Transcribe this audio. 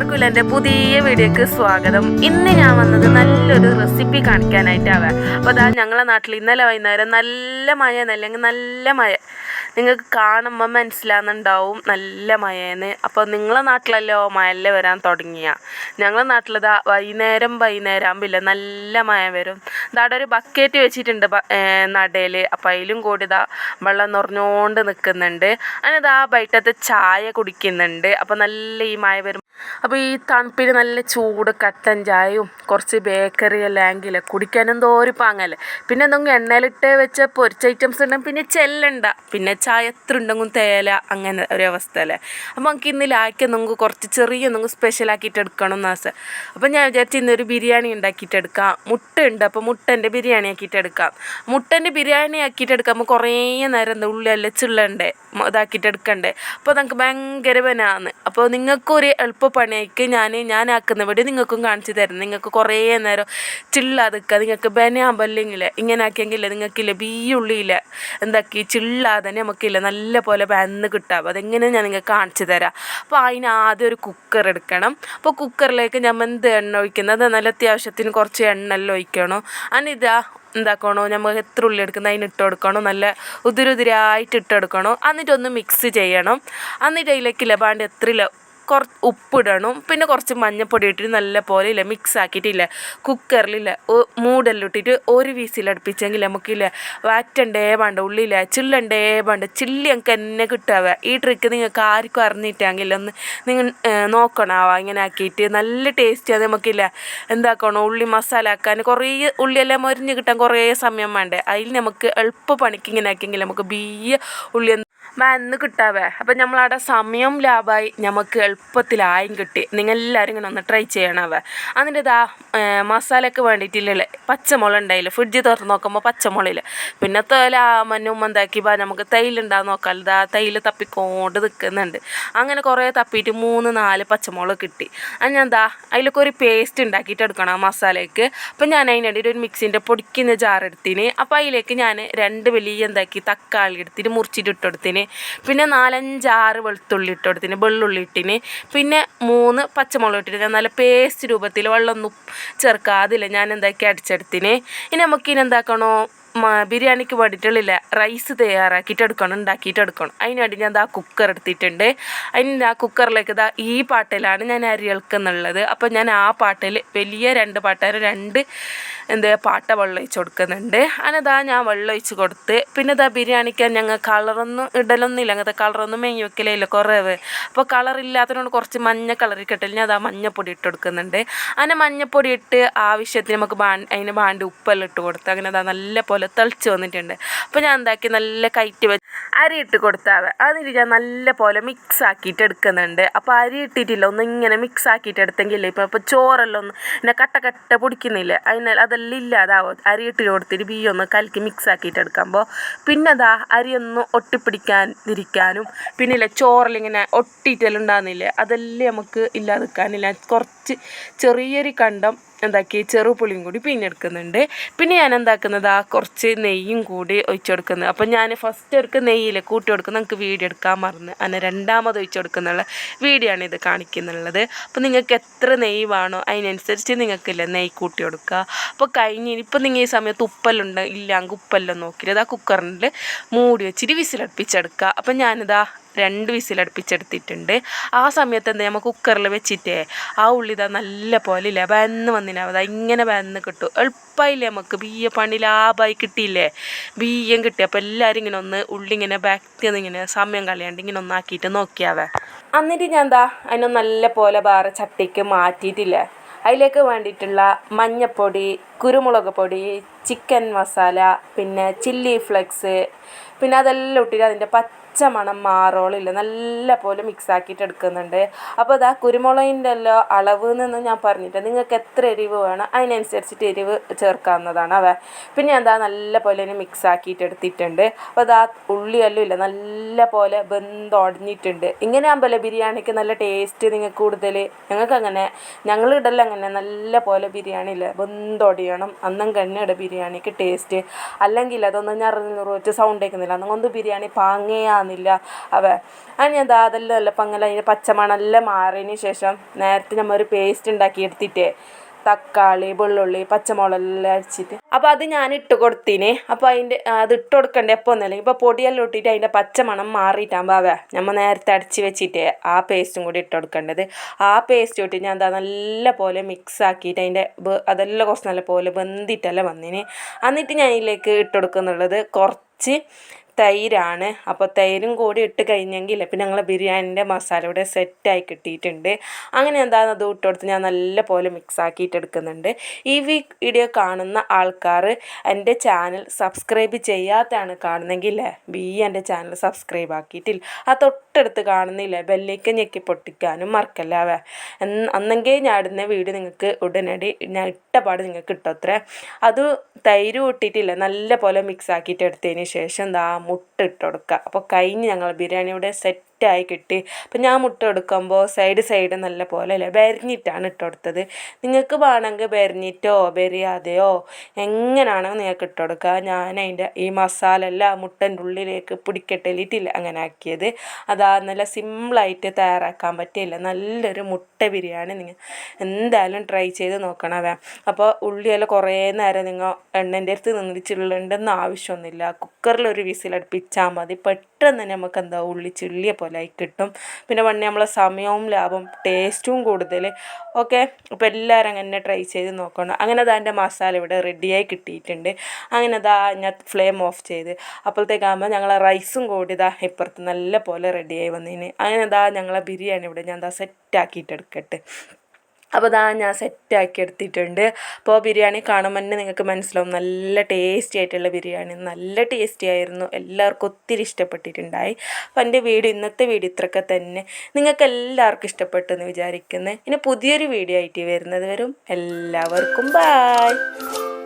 എല്ലാവർക്കും എന്റെ പുതിയ വീഡിയോക്ക് സ്വാഗതം. ഇന്ന് ഞാൻ വന്നത് നല്ലൊരു റെസിപ്പി കാണിക്കാനായിട്ടാണ്. അപ്പോൾ അതാ ഞങ്ങളെ നാട്ടിൽ ഇന്നലെ വൈകുന്നേരം നല്ല മഴ അല്ലെങ്കിൽ നല്ല മഴ. നിങ്ങൾക്ക് കാണുമ്പോൾ മനസ്സിലാകുന്നുണ്ടാവും നല്ല മഴയെന്ന് അപ്പോൾ നിങ്ങളെ നാട്ടിലല്ലോ മഴല്ല വരാൻ തുടങ്ങിയ. ഞങ്ങളെ നാട്ടിലിതാ വൈകുന്നേരം വൈകുന്നേരം ആകുമ്പില്ല നല്ല മഴ വരും. ഇതാടെ ഒരു ബക്കറ്റ് വെച്ചിട്ടുണ്ട് നടയിൽ. അപ്പോൾ അതിലും കൂടി ഇതാ വെള്ളം നിറഞ്ഞുകൊണ്ട് നിൽക്കുന്നുണ്ട്. അതിനിതാ ബൈറ്റത്തെ ചായ കുടിക്കുന്നുണ്ട്. അപ്പോൾ നല്ല ഈ മഴ വരും അപ്പോൾ ഈ തണുപ്പിൽ നല്ല ചൂട് കട്ടൻ ചായയും കുറച്ച് ബേക്കറി എല്ലാം എങ്കിൽ കുടിക്കാൻ തോരി പാങ്ങല്ലേ. പിന്നെ എന്തെങ്കിലും എണ്ണയിലിട്ട് വെച്ച പൊരിച്ച ഐറ്റംസ് ഉണ്ടെങ്കിൽ പിന്നെ ചെല്ലണ്ട. പിന്നെ ചായ എത്ര ഉണ്ടെങ്കിലും തേല അങ്ങനെ ഒരു അവസ്ഥ അല്ലേ. അപ്പോൾ നമുക്ക് ഇന്ന് ലാക്കി നമുക്ക് കുറച്ച് ചെറിയ എന്തെങ്കിലും സ്പെഷ്യൽ ആക്കിയിട്ട് എടുക്കണം എന്ന് ആശ. അപ്പോൾ ഞാൻ വിചാരിച്ചു ഇന്നൊരു ബിരിയാണി ഉണ്ടാക്കിയിട്ട് എടുക്കാം. മുട്ട ഉണ്ട് അപ്പോൾ മുട്ടന്റെ ബിരിയാണി ആക്കിയിട്ട് എടുക്കാം. മുട്ടന്റെ ബിരിയാണി ആക്കിയിട്ട് എടുക്കുമ്പോൾ കുറേ നേരം എന്താ അല്ല ചിള്ളണ്ടേ ഇതാക്കിയിട്ട് എടുക്കണ്ടേ. അപ്പോൾ നമുക്ക് ഭയങ്കര ബനാന്ന്. അപ്പോൾ നിങ്ങൾക്കൊരു എളുപ്പ പണിയായിക്ക് ഞാൻ ഞാൻ ആക്കുന്ന വീട് നിങ്ങൾക്കും കാണിച്ചു തരുന്നത് നിങ്ങൾക്ക് കുറേ നേരം ചിള്ളാതിക്കുക നിങ്ങൾക്ക് ബനയാമ്പല്ലെങ്കിൽ ഇങ്ങനെ ആക്കിയെങ്കിൽ നിങ്ങൾക്കില്ല ബീ ഉള്ളിയില്ല. എന്താക്കി? തന്നെ നമുക്കില്ല. നല്ല പോലെ ബന്ന് കിട്ടാവും. അതെങ്ങനെ ഞാൻ നിങ്ങൾക്ക് കാണിച്ചു തരാം. അപ്പോൾ അതിന് ആദ്യം ഒരു കുക്കർ എടുക്കണം. അപ്പോൾ കുക്കറിലേക്ക് നമ്മൾ എന്ത് എണ്ണ ഒഴിക്കുന്നത്? നല്ല അത്യാവശ്യത്തിന് കുറച്ച് എണ്ണ ഒഴിക്കണം. അതിനിതാ എന്താക്കണോ? നമ്മൾ എത്ര ഉള്ളി എടുക്കുന്നത്? അതിന് ഇട്ട് കൊടുക്കണം. നല്ല ഉതിരുതിരായിട്ട് ഇട്ട് കൊടുക്കണം. എന്നിട്ടൊന്ന് മിക്സ് ചെയ്യണം. എന്നിട്ട് അതിലേക്ക് ലബാണ്ട് എത്ര കുറ ഉപ്പിടണം. പിന്നെ കുറച്ച് മഞ്ഞൾപ്പൊടി ഇട്ടിട്ട് നല്ല പോലെ ഇല്ല മിക്സ് ആക്കിയിട്ടില്ല കുക്കറിലില്ല മൂടെല്ലാം ഇട്ടിട്ട് ഒരു വീസിലടുപ്പിച്ചെങ്കിൽ നമുക്കില്ല വാറ്റണ്ടേ വേണ്ട ഉള്ളില്ല ചില്ലണ്ടേ വേണ്ട ചില്ലി ഞങ്ങൾക്ക് എന്നെ കിട്ടാവുക ഈ ട്രിക്ക് നിങ്ങൾക്ക് ആർക്കും അറിഞ്ഞിട്ടെങ്കിൽ ഒന്ന് നിങ്ങൾ നോക്കണാവാ ഇങ്ങനെ ആക്കിയിട്ട് നല്ല ടേസ്റ്റിയാണ് നമുക്കില്ല എന്താക്കണോ ഉള്ളി മസാല ആക്കാൻ കുറേ ഉള്ളിയെല്ലാം മൊരിഞ്ഞ് കിട്ടാൻ കുറേ സമയം വേണ്ടേ. അതിൽ നമുക്ക് എളുപ്പ പണിക്ക് ഇങ്ങനെ ആക്കിയെങ്കിൽ നമുക്ക് ബീയ ഉള്ളി വന്ന് കിട്ടാവേ. അപ്പം നമ്മളവിടെ സമയം ലാഭമായി നമുക്ക് എളുപ്പത്തിലായും കിട്ടി. നിങ്ങൾ എല്ലാവരും ഇങ്ങനെ ഒന്ന് ട്രൈ ചെയ്യണവേ. അതിന്റെ ഇതാ മസാലയ്ക്ക് വേണ്ടിയിട്ടില്ലേ പച്ചമുളക് ഉണ്ടായില്ല ഫ്രിഡ്ജ് തുറന്ന് നോക്കുമ്പോൾ പച്ചമുളകില്ല. പിന്നെ തേല മഞ്ഞും എന്താക്കി ബാ നമുക്ക് തൈലുണ്ടാകും നോക്കാം. ഇതാ തൈൽ തപ്പിക്കൊണ്ട് നിൽക്കുന്നുണ്ട് അങ്ങനെ കുറേ തപ്പിയിട്ട് മൂന്ന് നാല് പച്ചമുളക് കിട്ടി. അത് ഞാൻ എന്താ അതിലൊക്കെ ഒരു പേസ്റ്റ് ഉണ്ടാക്കിയിട്ട് എടുക്കണം ആ മസാലയ്ക്ക്. അപ്പം ഞാൻ അതിനിടയിൽ ഒരു മിക്സിന്റെ പൊടിക്കുന്ന ജാർ എടുത്തിന്. അപ്പോൾ അതിലേക്ക് ഞാൻ രണ്ട് വലിയ എന്താക്കി തക്കാളി എടുത്തിട്ട് മുറിച്ചിട്ട് ഇട്ടെടുത്തിന് പിന്നെ നാലഞ്ചാറ് വെളുത്തുള്ളി ഇട്ട് കൊടുത്തിന് വെള്ളുള്ളി ഇട്ടിന് പിന്നെ മൂന്ന് പച്ചമുളക് ഇട്ടിട്ട് ഞാൻ നല്ല പേസ്റ്റ് രൂപത്തിൽ വെള്ളമൊന്നും ചേർക്കാതില്ല ഞാൻ എന്താക്കി അടിച്ചെടുത്തിന്. ഇനി നമുക്ക് ഇനി എന്താക്കണോ? ബിരിയാണിക്ക് വേണ്ടിയിട്ടുള്ള റൈസ് തയ്യാറാക്കിയിട്ട് എടുക്കണം ഉണ്ടാക്കിയിട്ട് എടുക്കണം. അതിന് വേണ്ടി ഞാൻ ഇതാ കുക്കർ എടുത്തിട്ടുണ്ട്. അതിന് ആ കുക്കറിലേക്ക് ഇതാ ഈ പാട്ടിലാണ് ഞാൻ അരി ഇളക്കുന്നുള്ളത് അപ്പോൾ ഞാൻ ആ പാട്ടിൽ വലിയ രണ്ട് പാട്ടേർ രണ്ട് എന്താ പാട്ട വെള്ളം ഒഴിച്ച് കൊടുക്കുന്നുണ്ട് അതിനതാ ഞാൻ വെള്ളം ഒഴിച്ച് കൊടുത്ത് പിന്നെ ഇതാ ബിരിയാണിക്ക് ഞങ്ങൾ കളറൊന്നും ഇടലൊന്നുമില്ല അങ്ങനത്തെ കളറൊന്നും മെങ്ങി വെക്കലില്ല കുറവ്. അപ്പോൾ കളറില്ലാത്തതുകൊണ്ട് കുറച്ച് മഞ്ഞ കളറിൽ കിട്ടില്ല ഞാൻ അതാ മഞ്ഞപ്പൊടി ഇട്ട് കൊടുക്കുന്നുണ്ട്. അങ്ങനെ മഞ്ഞപ്പൊടി ഇട്ട് ആവശ്യത്തിന് നമുക്ക് ബാ അതിന് ബാണ്ട് ഉപ്പെല്ലാം ഇട്ട് കൊടുത്ത് അങ്ങനെ അതാ നല്ല തിളച്ച് വന്നിട്ടുണ്ട്. അപ്പോൾ ഞാൻ എന്താക്കി? നല്ല കയറ്റി വെച്ച് അരി ഇട്ട് കൊടുത്താൽ അതിന് ഞാൻ നല്ല പോലെ മിക്സ് ആക്കിയിട്ട് എടുക്കുന്നുണ്ട്. അപ്പോൾ അരി ഇട്ടിട്ടില്ല. ഒന്ന് ഇങ്ങനെ മിക്സ് ആക്കിയിട്ട് എടുത്തെങ്കിൽ ഇപ്പോൾ ഇപ്പോൾ ചോറെല്ലാം ഒന്ന് പിന്നെ കട്ട കട്ട പൊടിക്കുന്നില്ല? അതിനാൽ അതെല്ലാം ഇല്ലാതാവും. അരി ഇട്ട് കൊടുത്തിട്ട് ഒന്ന് കലക്കി മിക്സ് ആക്കിയിട്ട് എടുക്കുമ്പോൾ പിന്നെ അതാ അരിയൊന്ന് ഒട്ടിപ്പിടിക്കാതിരിക്കാനും പിന്നെ ഇല്ല ചോറിലിങ്ങനെ ഒട്ടിയിട്ടെല്ലാം ഉണ്ടാകുന്നില്ലേ അതെല്ലാം നമുക്ക് ഇല്ലാതിരിക്കാനില്ല കുറച്ച് ചെറിയൊരു കണ്ടം എന്താക്കി? ചെറുപുളിയും കൂടി പിഴിഞ്ഞെടുക്കുന്നുണ്ട് പിന്നെ ഞാൻ എന്താക്കുന്നത്? ആ കുറച്ച് നെയ്യും കൂടി ഒഴിച്ചു കൊടുക്കുന്നത് അപ്പം ഞാൻ ഫസ്റ്റ് അവർക്ക് നെയ്യിൽ കൂട്ടി കൊടുക്കുന്ന. നമുക്ക് വീഡിയോ എടുക്കാൻ മറന്ന് അങ്ങനെ രണ്ടാമത് ഒഴിച്ചു കൊടുക്കുന്നുള്ള വീഡിയോ ആണ് ഇത് കാണിക്കുന്നുള്ളത്. അപ്പോൾ നിങ്ങൾക്ക് എത്ര നെയ്യ് വേണോ അതിനനുസരിച്ച് നിങ്ങൾക്കില്ല നെയ്യ് കൂട്ടി കൊടുക്കുക. അപ്പോൾ കഴിഞ്ഞ് ഇപ്പം നിങ്ങൾ ഈ സമയത്ത് ഉപ്പല്ലുണ്ട് ഇല്ലെങ്കിൽ ഉപ്പെല്ലാം നോക്കിയിട്ട് ആ കുക്കറിൽ മൂടി വെച്ചിട്ട് വിസിലടുപ്പിച്ചെടുക്കുക. അപ്പം ഞാനിതാ രണ്ട് വിസിൽ വിസിലടുപ്പിച്ചെടുത്തിട്ടുണ്ട് ആ സമയത്ത് എന്താ നമ്മൾ കുക്കറിൽ വെച്ചിട്ടേ ആ ഉള്ളി ഇതാ നല്ല പോലെ ഇല്ല വന്ന് വന്നിനാവും അതാ ഇങ്ങനെ വന്ന് കിട്ടും. എളുപ്പമായില്ലേ നമുക്ക്. ബിയ്യ പണി ലാഭമായി കിട്ടിയില്ലേ? ബിയ്യം കിട്ടി. അപ്പോൾ എല്ലാവരും ഇങ്ങനെ ഒന്ന് ഉള്ളി ഇങ്ങനെ ബാക്കി ഇങ്ങനെ സമയം കളയാണ്ട് ഇങ്ങനെ ഒന്നാക്കിയിട്ട് നോക്കിയാവേ. എന്നിട്ട് ഞാൻ എന്താ അതിനൊന്ന് നല്ല പോലെ വേറെ ചട്ടിക്ക് മാറ്റിയിട്ടില്ലേ? അതിലേക്ക് വേണ്ടിയിട്ടുള്ള മഞ്ഞപ്പൊടി കുരുമുളക് പൊടി ചിക്കൻ മസാല പിന്നെ ചില്ലി ഫ്ലെക്സ് പിന്നെ അതെല്ലാം ഇട്ടിട്ട് അതിന്റെ പച്ച മണം മാറോളില്ല. നല്ല പോലെ മിക്സ് ആക്കിയിട്ട് എടുക്കുന്നുണ്ട്. അപ്പോൾ ഇതാ കുരുമുളകിന്റെ എല്ലാം അളവ് നിന്ന് ഞാൻ പറഞ്ഞിട്ട് നിങ്ങൾക്ക് എത്ര എരിവ് വേണം അതിനനുസരിച്ചിട്ട് എരിവ് ചേർക്കാവുന്നതാണ് അവ. പിന്നെ എന്താ നല്ല പോലെ തന്നെ മിക്സ് ആക്കിയിട്ട് എടുത്തിട്ടുണ്ട്. അപ്പോൾ ഇതാ ഉള്ളിയെല്ലാം ഇല്ല നല്ല പോലെ ബന്ധൊടഞ്ഞിട്ടുണ്ട് ഇങ്ങനെ ആകുമ്പോൾ ബിരിയാണിക്ക് നല്ല ടേസ്റ്റ് നിങ്ങൾക്ക് കൂടുതൽ ഞങ്ങൾക്ക് അങ്ങനെ ഞങ്ങൾ ഇടല്ല അങ്ങനെ നല്ല പോലെ ബിരിയാണി ഇല്ല. ബന്ധൊടിയണം അന്നം ഇട ബിരിയാണിക്ക് ടേസ്റ്റ് അല്ലെങ്കിൽ അതൊന്നും ഞാൻ വെച്ച് സൗണ്ട് കേൾക്കുന്നില്ല അന്നൊന്ന് ബിരിയാണി പാങ്ങയാന്ന് കാണുന്നില്ല. അവ. അത് ഞാൻ ദാതെല്ലാം നല്ല പങ്ങല്ല അതിന്റെ പച്ചമണെല്ലാം മാറിയതിന് ശേഷം നേരത്തെ നമ്മൾ ഒരു പേസ്റ്റ് ഉണ്ടാക്കി എടുത്തിട്ടേ. തക്കാളി വെള്ളുള്ളി പച്ചമുളകെല്ലാം അടിച്ചിട്ട് അപ്പോൾ അത് ഞാൻ ഇട്ട് കൊടുത്തിന്. അപ്പോൾ അതിന്റെ അത് ഇട്ട് കൊടുക്കണ്ടേ എപ്പോൾ ഒന്നല്ല ഇപ്പോൾ പൊടിയെല്ലാം ഇട്ടിട്ട് അതിന്റെ പച്ചമണം മാറിയിട്ടാകുമ്പോൾ അവ. നമ്മൾ നേരത്തെ അടിച്ച് വെച്ചിട്ട് ആ പേസ്റ്റും കൂടി ഇട്ട് കൊടുക്കേണ്ടത്. ആ പേസ്റ്റ് ഇട്ട് ഞാൻ എന്താ നല്ല പോലെ മിക്സ് ആക്കിയിട്ട് അതിന്റെ അതെല്ലാം കുറച്ച് നല്ല പോലെ ബന്ധിട്ടല്ല വന്നിന്. എന്നിട്ട് ഞാൻ ഇതിലേക്ക് ഇട്ട് കൊടുക്കുന്നുള്ളത് കുറച്ച് തൈരാണ്. അപ്പോൾ തൈരും കൂടി ഇട്ട് കഴിഞ്ഞെങ്കിൽ പിന്നെ ഞങ്ങളെ ബിരിയാണിന്റെ മസാല ഇവിടെ സെറ്റായി കിട്ടിയിട്ടുണ്ട്. അങ്ങനെ എന്താണെന്ന് അത് ഇട്ടുകൊടുത്ത് ഞാൻ നല്ല പോലെ മിക്സ് എടുക്കുന്നുണ്ട്. ഈ വീഡിയോ കാണുന്ന ആൾക്കാർ എന്റെ ചാനൽ സബ്സ്ക്രൈബ് ചെയ്യാത്തതാണ് കാണുന്നെങ്കിൽ ബി എന്റെ ചാനൽ സബ്സ്ക്രൈബ് ആക്കിയിട്ടില്ല. ആ തൊട്ടടുത്ത് കാണുന്നില്ല? ബെല്ലേക്ക് ഞെക്കി പൊട്ടിക്കാനും മറക്കല്ലാവേ അന്നെങ്കിൽ ഞാൻ ഇടുന്ന വീട് നിങ്ങൾക്ക് ഉടനടി ഞാൻ ഇട്ടപാട് നിങ്ങൾക്ക് കിട്ടുമത്രേ അത് തൈര് ഇട്ടിട്ടില്ല നല്ല പോലെ മിക്സ് ആക്കിയിട്ട് എടുത്തതിന് ശേഷം എന്താ മുട്ട ഇട്ട് കൊടുക്കുക അപ്പോൾ കഴിഞ്ഞ് ഞങ്ങൾ ബിരിയാണിയുടെ സെറ്റ് സെറ്റായി കിട്ടി. അപ്പം ഞാൻ മുട്ട എടുക്കുമ്പോൾ സൈഡ് സൈഡ് നല്ല പോലെ അല്ലേ ബെരിഞ്ഞിട്ടാണ് ഇട്ട് കൊടുത്തത്. നിങ്ങൾക്ക് വേണമെങ്കിൽ ബെരിഞ്ഞിട്ടോ ബെരിയാതെയോ എങ്ങനെയാണോ നിങ്ങൾക്ക് ഇട്ട് കൊടുക്കുക. ഞാൻ അതിന്റെ ഈ മസാല എല്ലാം മുട്ടന്റെ ഉള്ളിലേക്ക് പിടിക്കട്ടലിട്ടില്ല അങ്ങനെ ആക്കിയത്. അതാ നല്ല സിമ്പിളായിട്ട് തയ്യാറാക്കാൻ പറ്റില്ല നല്ലൊരു മുട്ട ബിരിയാണി നിങ്ങൾ എന്തായാലും ട്രൈ ചെയ്ത് നോക്കണവേ. അപ്പോൾ ഉള്ളിയെല്ലാം കുറേ നേരം നിങ്ങൾ എണ്ണന്റെ അടുത്ത് ചിള്ളുണ്ടെന്ന് ആവശ്യമൊന്നുമില്ല. കുക്കറിൽ ഒരു വിസിലടുപ്പിച്ചാൽ മതി. പെട്ടെന്ന് തന്നെ നമുക്ക് എന്താ ഉള്ളി ചുള്ളിയെ പോലെ ആയി കിട്ടും. പിന്നെ പണ്ട് നമ്മളെ സമയവും ലാഭം ടേസ്റ്റും കൂടുതൽ ഓക്കെ? അപ്പോൾ എല്ലാവരും അങ്ങനെ ട്രൈ ചെയ്ത് നോക്കണം. അങ്ങനെ അതാ എന്റെ മസാല ഇവിടെ റെഡിയായി കിട്ടിയിട്ടുണ്ട്. അങ്ങനെ അതാ ഞാൻ ഫ്ലെയിം ഓഫ് ചെയ്ത്. അപ്പോഴത്തേക്കാകുമ്പോൾ ഞങ്ങളെ റൈസും കൂടി ഇതാ ഇപ്പുറത്ത് നല്ല പോലെ റെഡിയായി വന്നതിന് അങ്ങനെ അതാ ഞങ്ങളെ ബിരിയാണി ഇവിടെ ഞാൻ എന്താ സെറ്റാക്കിയിട്ട് എടുക്കട്ടെ. അപ്പോൾ ഇതാ ഞാൻ സെറ്റാക്കി എടുത്തിട്ടുണ്ട്. അപ്പോൾ ബിരിയാണി കാണുമ്പോൾ തന്നെ നിങ്ങൾക്ക് മനസ്സിലാവും. നല്ല ടേസ്റ്റി ആയിട്ടുള്ള ബിരിയാണി. നല്ല ടേസ്റ്റി ആയിരുന്നു. എല്ലാവർക്കും ഒത്തിരി ഇഷ്ടപ്പെട്ടിട്ടുണ്ടായി. അപ്പോൾ എന്റെ വീട് ഇന്നത്തെ വീഡിയോ ഇത്രയൊക്കെ തന്നെ. നിങ്ങൾക്ക് എല്ലാവർക്കും ഇഷ്ടപ്പെട്ടു എന്ന് വിചാരിക്കുന്നു. ഇനി പുതിയൊരു വീഡിയോ ആയിട്ട് വരുന്നത് വരും. എല്ലാവർക്കും ബായ്